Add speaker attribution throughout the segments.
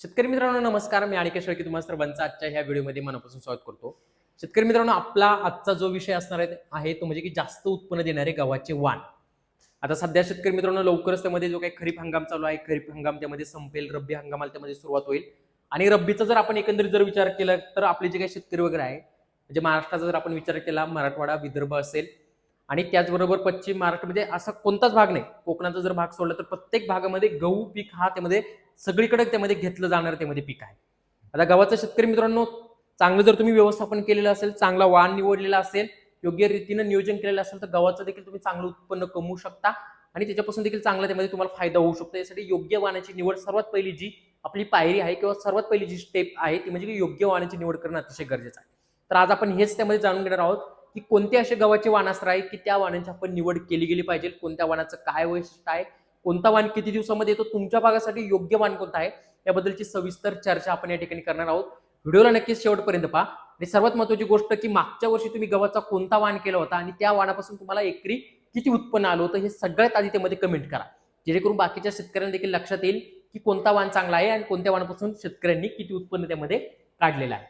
Speaker 1: शेतकरी मित्रांनो नमस्कार. मी आणि शेळके तुम्हाला सर्वांचा आजच्या ह्या व्हिडिओमध्ये मनापासून स्वागत करतो. शेतकरी मित्रांनो आपला आजचा जो विषय असणार आहे तो म्हणजे की जास्त उत्पन्न देणारे गव्हाचे वाण. आता सध्या शेतकरी मित्रांनो लवकरच त्यामध्ये जो काही खरीप हंगाम चालू आहे खरीप हंगाम त्यामध्ये संपेल रब्बी हंगामाला त्यामध्ये सुरुवात होईल. आणि रब्बीचा जर आपण एकंदरीत जर विचार केला तर आपले जे काही शेतकरी वगैरे आहे म्हणजे महाराष्ट्राचा जर आपण विचार केला मराठवाडा विदर्भ असेल आणि त्याचबरोबर पश्चिम महाराष्ट्रामध्ये म्हणजे असा कोणताच भाग नाही. कोकणाचा जर भाग सोडला तर प्रत्येक भागामध्ये गहू पीक हा त्यामध्ये सगळीकडे त्यामध्ये घेतलं जाणार त्यामध्ये पीक आहे. आता गव्हाचं शेतकरी मित्रांनो चांगलं जर तुम्ही व्यवस्थापन केलेलं असेल चांगला वाण निवडलेला असेल योग्य रीतीनं नियोजन केलेलं असेल तर गव्हाचं देखील तुम्ही चांगलं उत्पन्न कमवू शकता आणि त्याच्यापासून देखील चांगला त्यामध्ये तुम्हाला फायदा होऊ शकतो. यासाठी योग्य वाहनाची निवड सर्वात पहिली जी आपली पायरी आहे किंवा सर्वात पहिली जी स्टेप आहे ती म्हणजे की योग्य वाहनाची निवड करणं अतिशय गरजेचं आहे. तर आज आपण हेच त्यामध्ये जाणून घेणार आहोत की कोणते असे गव्हाचे वाणास्त्र आहे की त्या वाणांची आपण निवड केली गेली पाहिजे कोणत्या वाणाचं काय वैशिष्ट्य आहे कोणता वाण किती दिवसामध्ये येतो तुमच्या भागासाठी योग्य वाण कोणता आहे याबद्दलची सविस्तर चर्चा आपण या ठिकाणी करणार आहोत. व्हिडिओला नक्कीच शेवटपर्यंत पहा. आणि सर्वात महत्वाची गोष्ट की मागच्या वर्षी तुम्ही गव्हाचा कोणता वाण केला होता आणि त्या वाणापासून तुम्हाला एकरी किती उत्पन्न आलं होतं हे सगळ्यात आधी त्यामध्ये कमेंट करा. जेणेकरून बाकीच्या शेतकऱ्यांना देखील लक्षात येईल की कोणता वाण चांगला आहे आणि कोणत्या वाणापासून शेतकऱ्यांनी किती उत्पन्न त्यामध्ये काढलेलं आहे.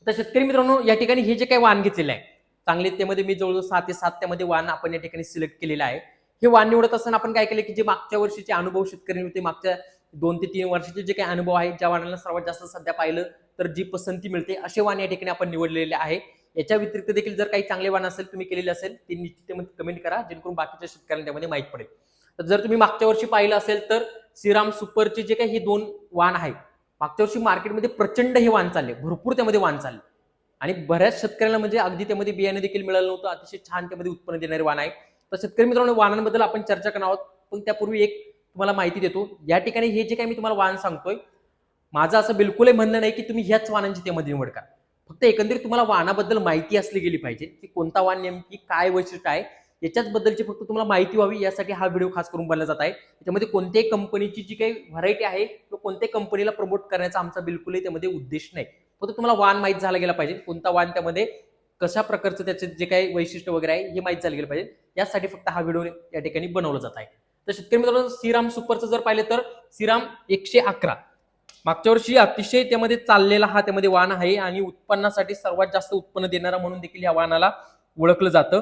Speaker 1: आता शेतकरी मित्रांनो या ठिकाणी हे जे काही वाण घेतलेलं आहे चांगले त्यामध्ये मी जवळजवळ सात ते सात त्यामध्ये वाण आपण या ठिकाणी सिलेक्ट केलेलं आहे. हे वाण निवडत असताना आपण काय केलं की जे मागच्या वर्षीचे अनुभव शेतकरी होते मागच्या दोन ते तीन वर्षाचे जे काही अनुभव आहेत ज्या वाणाला सर्वात जास्त सध्या पाहिलं तर जी पसंती मिळते असे वाण या ठिकाणी आपण निवडलेले आहे. याच्या व्यतिरिक्त देखील जर काही चांगले वाण असेल तुम्ही केलेले असेल ते निश्चित कमेंट करा जेणेकरून बाकीच्या शेतकऱ्यांना त्यामध्ये माहीत पडेल. तर जर तुम्ही मागच्या वर्षी पाहिलं असेल तर श्रीराम सुपरचे जे काही हे दोन वाण आहेत मागच्या वर्षी मार्केटमध्ये प्रचंड हे वाण चालले भरपूर त्यामध्ये वाण चालले. आणि बऱ्याच शेतकऱ्यांना म्हणजे अगदी त्यामध्ये बियाणे देखील मिळालं नव्हतं अतिशय छान त्यामध्ये उत्पन्न देणारे वाण आहे तर शेतकरी मित्रांनो वाहनांबद्दल आपण चर्चा करणार आहोत. पण त्यापूर्वी एक तुम्हाला माहिती देतो. या ठिकाणी हे जे काही मी तुम्हाला वाण सांगतोय माझं असं बिलकुलही म्हणणं नाही की तुम्ही ह्याच वाहनांची त्यामध्ये निवड करा. फक्त एकंदरीत तुम्हाला वाहनाबद्दल माहिती असली गेली पाहिजे की कोणता वाण नेमकी काय वैशिष्ट्य आहे याच्याच बद्दलची फक्त तुम्हाला माहिती व्हावी. यासाठी हा व्हिडिओ खास करून बनला जात आहे. त्याच्यामध्ये कोणत्याही कंपनीची जी काही व्हरायटी आहे किंवा कोणत्याही कंपनीला प्रमोट करण्याचा आमचा बिलकुलही त्यामध्ये उद्देश नाही. फक्त तुम्हाला वाण माहीत झाला गेला पाहिजे. कोणता वाण त्यामध्ये कशा प्रकारचं त्याचे जे काही वैशिष्ट्य वगैरे आहे हे माहीत झालं गेलं पाहिजे. यासाठी फक्त हा व्हिडिओ या ठिकाणी बनवला जात आहे. तर शेतकरी मित्रांनो श्रीराम सुपरचं जर पाहिलं तर श्रीराम एकशे अकरा. मागच्या वर्षी अतिशय त्यामध्ये चाललेला हा त्यामध्ये वाहन आहे आणि उत्पन्नासाठी सर्वात जास्त उत्पन्न देणारा म्हणून देखील या वाहनाला ओळखलं जातं.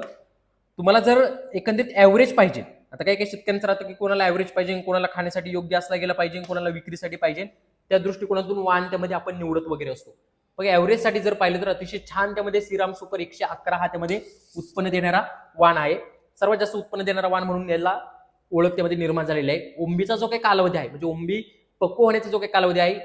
Speaker 1: तुम्हाला जर एकंदरीत ॲव्हरेज पाहिजे आता काही काही शेतकऱ्यांचं राहतं की कोणाला ॲव्हरेज पाहिजे कोणाला खाण्यासाठी योग्य असला गेला पाहिजे कोणाला विक्रीसाठी पाहिजे त्या दृष्टिकोनातून वाहन त्यामध्ये आपण निवडत वगैरे असतो. मग ॲव्हरेजसाठी जर पाहिलं तर अतिशय छान त्यामध्ये श्रीराम सुपर एकशे अकरा हा त्यामध्ये उत्पन्न देणारा वाण आहे. सर्वात जास्त उत्पन्न देणारा वाण म्हणून याला ओळख त्यामध्ये निर्माण झालेली आहे. ओंबीचा जो काही कालावधी आहे म्हणजे ओंबी पक्व होण्याचा जो काही कालावधी आहे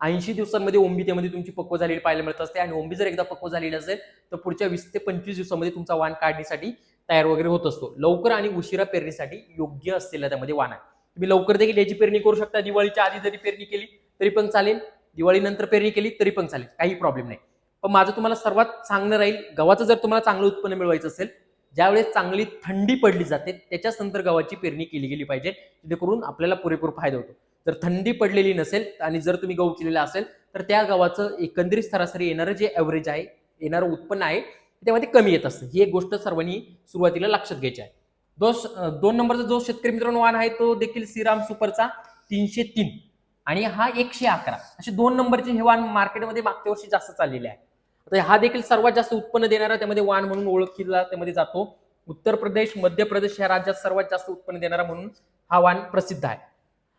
Speaker 1: ऐंशी दिवसांमध्ये ओंबी त्यामध्ये तुमची पक्व झालेली पाहायला मिळत असते आणि ओंबी जर एकदा पक्व झालेली असेल तर पुढच्या वीस ते पंचवीस दिवसामध्ये तुमचा वाण काढण्यासाठी तयार वगैरे होत असतो. लवकर आणि उशिरा पेरणीसाठी योग्य असलेला त्यामध्ये वाण आहे. तुम्ही लवकर देखील याची पेरणी करू शकता. दिवाळीच्या आधी जरी पेरणी केली तरी पण चालेल. दिवाळीनंतर पेरणी केली तरी पण चालेल. काही प्रॉब्लेम नाही. पण माझं तुम्हाला सर्वात सांगणं राहील गव्हाचं जर तुम्हाला चांगलं उत्पन्न मिळवायचं असेल ज्यावेळेस चांगली थंडी पडली जाते त्याच्याच नंतर गव्हाची पेरणी केली गेली पाहिजे जेणेकरून आपल्याला पुरेपूर फायदा होतो. जर थंडी पडलेली नसेल आणि जर तुम्ही गहू केलेला असेल तर त्या गव्हाचं एकंदरीत सरासरी येणारं जे ॲव्हरेज आहे येणारं उत्पन्न आहे त्यामध्ये कमी येत असतं. ही एक गोष्ट सर्वांनी सुरुवातीला लक्षात घ्यायची आहे. दोष दोन नंबरचा जो शेतकरी मित्रांनो वाहन आहे तो देखील श्रीराम सुपरचा तीनशे तीन. आणि हा एकशे अकरा. असे दोन नंबरचे हे वाण मार्केटमध्ये मागच्या वर्षी जास्त चाललेले आहे. आता हा देखील सर्वात जास्त उत्पन्न देणारा त्यामध्ये वाण म्हणून ओळखला त्यामध्ये जातो. उत्तर प्रदेश मध्य प्रदेश या राज्यात सर्वात जास्त उत्पन्न देणारा म्हणून हा वाण प्रसिद्ध आहे.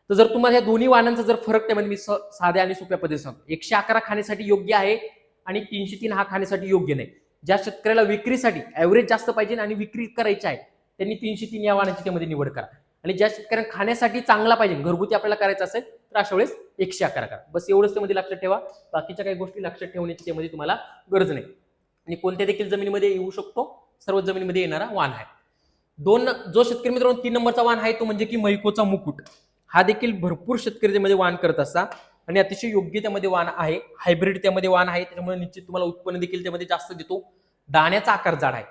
Speaker 1: तर जर तुम्हाला या दोन्ही वाणांचा जर फरक त्यामध्ये मी स- साध्या आणि सोप्या पद्धतीने सांगतो. एकशे अकरा खाण्यासाठी योग्य आहे आणि तीनशे तीन हा खाण्यासाठी योग्य नाही. ज्या शेतकऱ्याला विक्रीसाठी ॲव्हरेज जास्त पाहिजे आणि विक्री करायची आहे त्यांनी तीनशे तीन या वाणाची त्यामध्ये निवड करा. आणि ज्या शेतकऱ्यांना खाण्यासाठी चांगला पाहिजे घरगुती आपल्याला करायचं असेल तर अशा वेळेस एकशे अकरा करा. बस एवढंच त्यामध्ये लक्षात ठेवा. बाकीच्या काही गोष्टी लक्षात ठेवण्याची त्यामध्ये तुम्हाला गरज नाही. आणि कोणत्या देखील जमिनीमध्ये येऊ शकतो? सर्व जमिनीमध्ये येणारा वाण आहे. दोन जो शेतकरी मित्रांनो तीन नंबरचा वाण आहे तो म्हणजे की मैकोचा मुकुट. हा देखील भरपूर शेतकरी त्यामध्ये वाण करत असता आणि अतिशय योग्य त्यामध्ये वाण आहे. हायब्रिड त्यामध्ये वाण आहे. त्याच्यामुळे निश्चित तुम्हाला उत्पन्न देखील त्यामध्ये जास्त देतो. दाण्याचा आकार जाड आहे.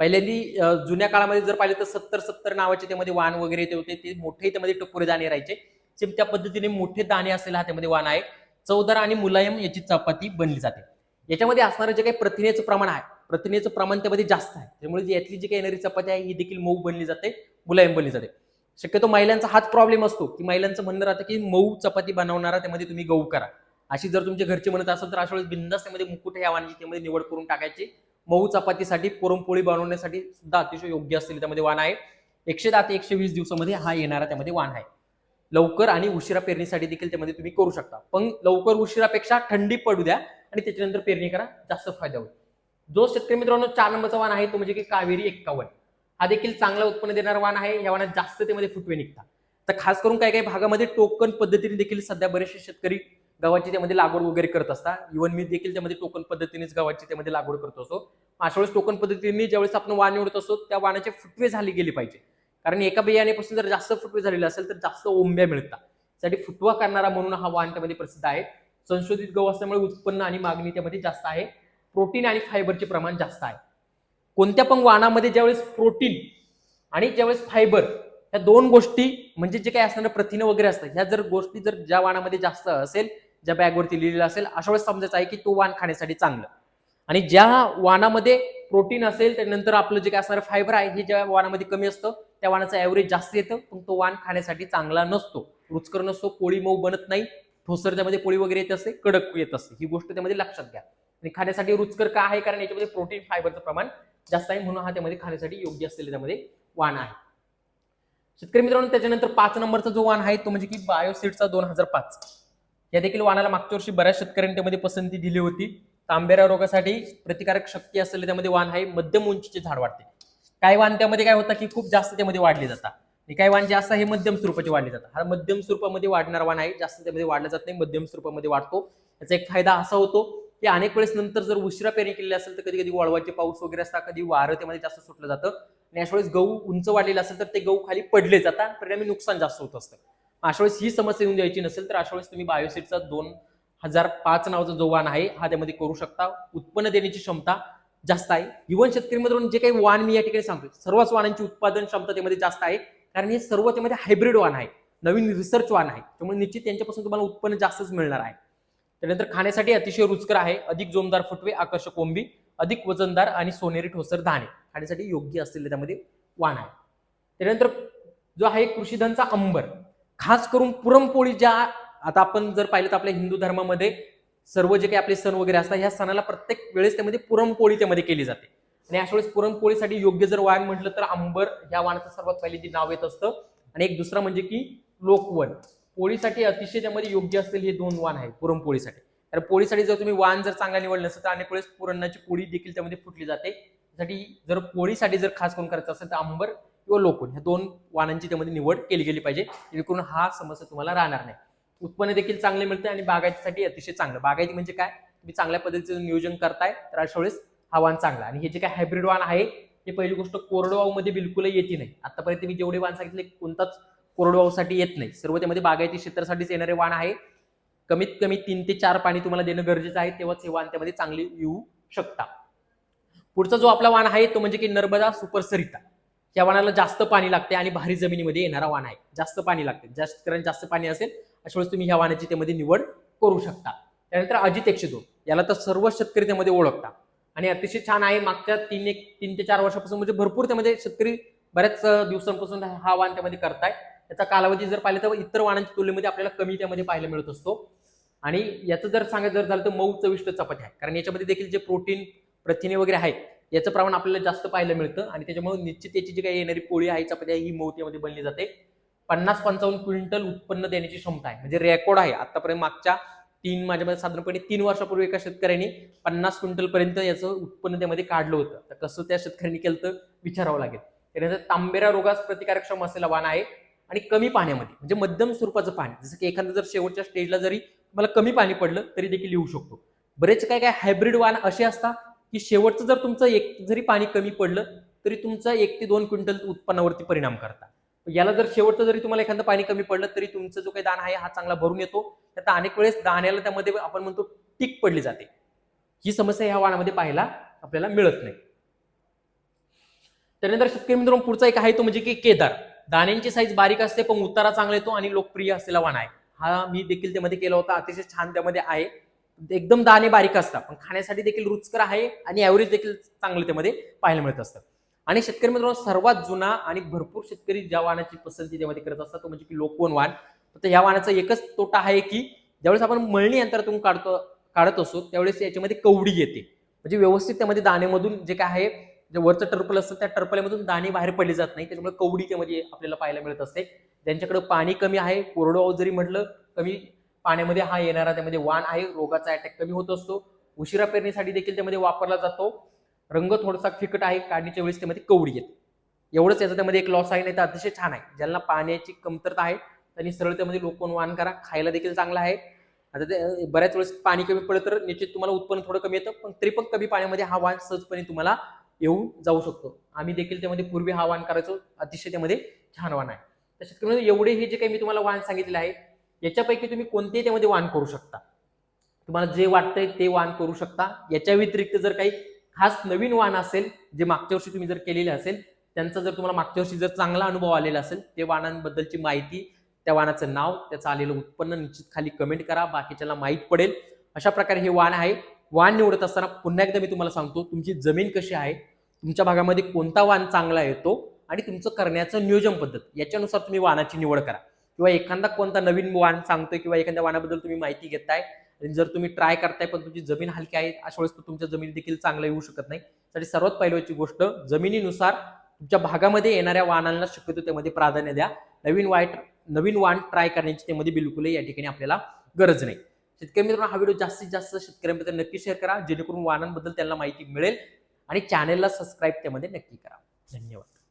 Speaker 1: पहिल्यांदी जुन्या काळामध्ये जर पाहिलं तर सत्तर सत्तर नावाचे त्यामध्ये वाण वगैरे ते होते. ते मोठे त्यामध्ये टपोरे दाणे राहायचे. सेम त्या पद्धतीने मोठे दाणे असलेला हा त्यामध्ये वाण आहे. चौदार आणि मुलायम याची चपाती बनली जाते. याच्यामध्ये असणारं जे काही प्रथिनेचं प्रमाण आहे प्रथिनेचं प्रमाण त्यामध्ये जास्त आहे. त्यामुळे जी यातली जी काही येणारी चपाती आहे ही देखील मऊ बनली जाते मुलायम बनली जाते. शक्यतो महिलांचा हाच प्रॉब्लेम असतो की महिलांचं म्हणणं राहतं की मऊ चपाती बनवणारा त्यामध्ये तुम्ही गहू करा. अशी जर तुमचे घरचे म्हणत असेल तर अशा वेळेस बिंदास त्यामध्ये मुकुट या वाणाची त्यामध्ये निवड करून टाकायची. मऊ चपातीसाठी पुरणपोळी बनवण्यासाठी सुद्धा अतिशय योग्य असलेले त्यामध्ये वाण आहे. एकशे दहा ते एकशे वीस दिवसामध्ये हा येणारा त्यामध्ये वाण आहे. लवकर आणि उशिरा पेरणीसाठी देखील त्यामध्ये तुम्ही करू शकता. पण लवकर उशिरापेक्षा थंडी पडू द्या आणि त्याच्यानंतर पेरणी करा जास्त फायदा होईल. जो शेतकरी मित्रांनो चार नंबरचा वाण आहे तो म्हणजे की कावेरी एक्कावन्न. हा देखील चांगला उत्पन्न देणारा वाण आहे या वाणात जास्त त्यामध्ये फुटवे निघतात. तर खास करून काही काही भागामध्ये टोकन पद्धतीने देखील सध्या बरेचसे शेतकरी गव्हाची त्यामध्ये लागवड वगैरे करत असतात. इव्हन मी देखील त्यामध्ये टोकन पद्धतीनेच गव्हाची त्यामध्ये लागवड करत असतो. अशा वेळेस टोकन पद्धतीने ज्यावेळेस आपण वाण निवडत असतो त्या वाणाचे फुटवे झाले गेले पाहिजे. कारण एका बियाण्यापासून जर जास्त फुटवे झालेलं असेल तर जास्त ओंब्या मिळतात. त्यासाठी फुटवा करणारा म्हणून हा वाण त्यामध्ये प्रसिद्ध आहे. संशोधित गहू असल्यामुळे उत्पन्न आणि मागणी त्यामध्ये जास्त आहे. प्रोटीन आणि फायबरचे प्रमाण जास्त आहे. कोणत्या पण वाणामध्ये ज्यावेळेस प्रोटीन आणि ज्यावेळेस फायबर ह्या दोन गोष्टी म्हणजे जे काही असणारं प्रथिनं वगैरे असतं ह्या जर गोष्टी जर ज्या वाणामध्ये जास्त असेल ज्या बॅगवरती लिहिलेलं असेल अशा वेळेस समजायचं आहे की तो वाण खाण्यासाठी चांगलं. आणि ज्या वाणामध्ये प्रोटीन असेल त्यानंतर आपलं जे काय असणारं फायबर आहे हे ज्या वाणामध्ये कमी असतं त्या वाणाचा ॲव्हरेज जास्त येतं पण तो वाण खाण्यासाठी चांगला नसतो. रुचकर नसतो पोळी मऊ बनत नाही ठोसर त्यामध्ये पोळी वगैरे येत असते कडक येत असते ही गोष्ट त्यामध्ये लक्षात घ्या. आणि खाण्यासाठी रुचकर का आहे? कारण याच्यामध्ये प्रोटीन फायबरचं प्रमाण जास्त आहे म्हणून हा त्यामध्ये खाण्यासाठी योग्य असलेले त्यामध्ये वाण आहे. शेतकरी मित्रांनो त्याच्यानंतर पाच नंबरचा जो वाण आहे तो म्हणजे की बायोसिडचा दोन हजार पाच. या देखील वाणाला मागच्या वर्षी बऱ्याच शेतकऱ्यांनी त्यामध्ये पसंती दिली होती. तांबेरा रोगासाठी प्रतिकारक शक्ती असलेले त्यामध्ये वाण आहे मध्यम उंचीचे झाड वाढते. काही वांत्यामध्ये काय होतं की खूप जास्त त्यामध्ये वाढले जातात. आणि काही वाण जे असतात हे मध्यम स्वरूपाचे वाढले जातात. हा मध्यम स्वरूपामध्ये वाढणारा वाण आहे जास्त त्यामध्ये वाढला जात नाही मध्यम स्वरूपामध्ये वाढतो. याचा एक फायदा असा होतो की अनेक वेळेस नंतर जर उशिरा पेरणी केलेली असेल तर कधी कधी वळवाचे पाऊस वगैरे असतात कधी वारं त्यामध्ये जास्त सुटलं जातं. आणि अशा वेळेस गहू उंच वाढलेलं असेल तर ते गहू खाली पडले जातात परिणामी नुकसान जास्त होत असतं. अशा वेळेस ही समस्या येऊन द्यायची नसेल तर अशा वेळेस तुम्ही बायोसीटचा दोन हजार पाच नावाचा जो वाण आहे हा त्यामध्ये करू शकता. उत्पन्न देण्याची क्षमता जास्त आहे. इव्हन शेतकरीमधून जे काही वाण मी या ठिकाणी सांगतोय सर्वच वाणांची उत्पादन क्षमता त्यामध्ये जास्त आहे. कारण हे सर्व त्यामध्ये हायब्रिड वाण आहे. नवीन रिसर्च वाण आहे. त्यामुळे निश्चित त्यांच्यापासून तुम्हाला उत्पन्न जास्तच मिळणार आहे. त्यानंतर खाण्यासाठी अतिशय रुचकर आहे. अधिक जोमदार फुटवे आकर्षक कोंबी अधिक वजनदार आणि सोनेरी ठोसर धाणे खाण्यासाठी योग्य असलेले त्यामध्ये वाण आहे. त्यानंतर जो आहे कृषीधनचा अंबर. खास करून पुरणपोळी ज्या आता आपण जर पाहिलं तर आपल्या हिंदू धर्मामध्ये सर्व जे काही आपले सण वगैरे असतात ह्या सणाला प्रत्येक वेळेस त्यामध्ये पुरणपोळी त्यामध्ये केली जाते. आणि अशा वेळेस पुरणपोळीसाठी योग्य जर वाण म्हटलं तर आंबर ह्या वाणाचं सर्वात पहिले जे नाव येत असतं. आणि एक दुसरं म्हणजे की लोकवन पोळीसाठी अतिशय त्यामध्ये योग्य असतील हे दोन वाण आहे पुरणपोळीसाठी. तर पोळीसाठी जर तुम्ही वाण जर चांगला निवडलं नसेल तर अनेक वेळेस पुरणाची पोळी देखील त्यामध्ये फुटली जाते. त्यासाठी जर पोळीसाठी जर खास करून करायचं असेल तर आंबर किंवा लोकून ह्या दोन वाणांची त्यामध्ये निवड केली गेली पाहिजे जेणेकरून हा समस्या तुम्हाला राहणार नाही. उत्पन्न देखील चांगले मिळते आणि बागायतीसाठी अतिशय चांगलं. बागायती म्हणजे काय? तुम्ही चांगल्या पद्धतीचं नियोजन करताय तर अशा वेळेस हवान चांगलं. चांगला आणि हे जे काय हायब्रिड वाण आहे हे पहिली गोष्ट कोरडवाहूमध्ये बिलकुल येते नाही. आतापर्यंत मी जेवढे वाण सांगितले कोणताच कोरडवाहूसाठी येत नाही. सर्व त्यामध्ये बागायती क्षेत्रासाठीच येणारे वाण आहे. कमीत कमी तीन ते चार पाणी तुम्हाला देणं गरजेचं आहे तेव्हाच हे वाण त्यामध्ये चांगले येऊ शकता. पुढचा जो आपला वाण आहे तो म्हणजे की नर्मदा सुपर सरिता या वाणाला जास्त पाणी लागते आणि भारी जमिनीमध्ये येणारा वाण आहे. जास्त पाणी लागते जास्त कारण जास्त पाणी असेल अशा वेळेस तुम्ही ह्या वाहनाची त्यामध्ये निवड करू शकता. त्यानंतर अजित एकशे दोन. याला तर सर्व शेतकरी त्यामध्ये ओळखता. आणि अतिशय छान आहे मागच्या तीन एक तीन ते चार वर्षापासून म्हणजे भरपूर त्यामध्ये शेतकरी बऱ्याच दिवसांपासून हा वाण त्यामध्ये करताय त्याचा कालावधी जर पाहिलं तर इतर वाणांच्या तुलनेमध्ये आपल्याला कमी त्यामध्ये पाहायला मिळत असतो. आणि याचं जर सांगायचं जर झालं तर मऊ चविष्ट चपाती आहे. कारण याच्यामध्ये देखील जे प्रोटीन प्रथिने वगैरे आहेत याचं प्रमाण आपल्याला जास्त पाहायला मिळतं. आणि त्याच्यामुळे निश्चित याची जी काही येणारी पोळी आहे चपाती आहे ही मऊ त्यामध्ये बनली जाते. पन्नास पंचावन्न क्विंटल उत्पन्न देण्याची क्षमता आहे. म्हणजे रेकॉर्ड आहे. आतापर्यंत मागच्या तीन माझ्यामध्ये साधारणपणे तीन वर्षापूर्वी एका शेतकऱ्यांनी पन्नास क्विंटल पर्यंत याचं उत्पन्न त्यामध्ये काढलं होतं. तर कसं त्या शेतकऱ्यांनी केलं तर विचारावं लागेल. त्यानंतर तांबेरा रोगास प्रतिकारक्षम असलेला वाण आहे आणि कमी पाण्यामध्ये म्हणजे मध्यम स्वरूपाचं पाणी. जसं की एखादं जर शेवटच्या स्टेजला जरी तुम्हाला कमी पाणी पडलं तरी देखील येऊ शकतो. बरेच काय काय हायब्रिड वाण असे असतात की शेवटचं जर तुमचं एक जरी पाणी कमी पडलं तरी तुमचं एक ते दोन क्विंटल उत्पन्नावरती परिणाम करतात. याला जर शेवटचं जरी तुम्हाला एखादं पाणी कमी पडलं तरी तुमचं जो काही दाणा आहे हा चांगला भरून येतो. त्यात अनेक वेळेस दाण्याला त्यामध्ये आपण म्हणतो टीक पडली जाते. ही समस्या ह्या वाणामध्ये पाहायला आपल्याला मिळत नाही. त्यानंतर शेतकरी मित्रांनो पुढचा एक आहे तो म्हणजे की केदार. दाण्यांची साईज बारीक असते पण उतारा चांगला येतो आणि लोकप्रिय असलेला वाण आहे. हा मी देखील त्यामध्ये केला होता अतिशय छान त्यामध्ये आहे. एकदम दाणे बारीक असतात पण खाण्यासाठी देखील रुचकर आहे आणि ॲव्हरेज देखील चांगलं त्यामध्ये पाहायला मिळत असतं. आणि शेतकरी मित्रांनो सर्वात जुना आणि भरपूर शेतकरी ज्या वाहनाची पसंती त्यामध्ये करत असतात तो म्हणजे की लोकवन वाहन. फक्त ह्या वाहनाचा एकच तोटा आहे की ज्यावेळेस आपण मळणी यंत्रातून काढतो काढत असतो त्यावेळेस याच्यामध्ये कवडी येते. म्हणजे व्यवस्थित त्यामध्ये दाणेमधून जे काय आहे जे वरचं टर्पल असतं त्या टर्पल्यामधून दाणे बाहेर पडले जात नाही. त्याच्यामुळे कवडी त्यामध्ये आपल्याला पाहायला मिळत असते. ज्यांच्याकडे पाणी कमी आहे कोरडवाऊ जरी म्हटलं कमी पाण्यामध्ये हा येणारा त्यामध्ये वाण आहे रोगाचा अटॅक कमी होत असतो. उशिरा पेरणीसाठी देखील त्यामध्ये वापरला जातो. रंग थोडासा फिकट आहे काढणीच्या वेळेस त्यामध्ये कवडी येते. एवढंच याचा त्यामध्ये एक लॉस आहे नाही तर अतिशय छान आहे. ज्यांना पाण्याची कमतरता आहे त्यांनी सरळ त्यामध्ये लोकवन वाण करा खायला देखील चांगला आहे. आता ते बऱ्याच वेळेस पाणी कमी पडलं तर निश्चित तुम्हाला उत्पन्न थोडं कमी येतं पण तरी पण कमी पाण्यामध्ये हा वाण सहजपणे तुम्हाला येऊन जाऊ शकतो. आम्ही देखील त्यामध्ये पूर्वी हा वाण करायचो अतिशय त्यामध्ये छान वाण आहे. तर शेतकरी एवढे हे जे काही मी तुम्हाला वाण सांगितले आहे याच्यापैकी तुम्ही कोणतेही त्यामध्ये वाण करू शकता. तुम्हाला जे वाटतंय ते वाण करू शकता. याच्या व्यतिरिक्त जर काही हाच नवीन वाहन असेल जे मागच्या वर्षी तुम्ही जर केलेले असेल त्यांचा जर तुम्हाला मागच्या वर्षी जर चांगला अनुभव आलेला असेल ते वाहनांबद्दलची माहिती त्या वाहनाचं नाव त्याचं आलेलं उत्पन्न निश्चित खाली कमेंट करा बाकीच्याला माहीत पडेल. अशा प्रकारे हे वाहन आहे. वाण निवडत असताना पुन्हा एकदा मी तुम्हाला सांगतो तुमची जमीन कशी आहे तुमच्या भागामध्ये कोणता वाहन चांगला येतो आणि तुमचं करण्याचं नियोजन पद्धत याच्यानुसार तुम्ही वाहनाची निवड करा. किंवा एखादा कोणता नवीन वाण सांगतोय किंवा एखाद्या वाहनाबद्दल तुम्ही माहिती घेताय आणि जर तुम्ही ट्राय करताय पण तुमची जमीन हलकी आहे अशा वेळेस तुमच्या जमीन देखील चांगलं येऊ शकत नाही. त्यासाठी सर्वात पहिल्याची गोष्ट जमिनीनुसार तुमच्या भागामध्ये येणाऱ्या वाहनांना शक्यतो त्यामध्ये प्राधान्य द्या. नवीन वाईट नवीन वाहन ट्राय करण्याची त्यामध्ये बिलकुलही या ठिकाणी आपल्याला गरज नाही. शेतकरी मित्रांनो हा व्हिडिओ जास्तीत जास्त शेतकऱ्यांबद्दल नक्की शेअर करा. जेणेकरून वाहनांबद्दल त्यांना माहिती मिळेल आणि चॅनेलला सबस्क्राईब त्यामध्ये नक्की करा. धन्यवाद.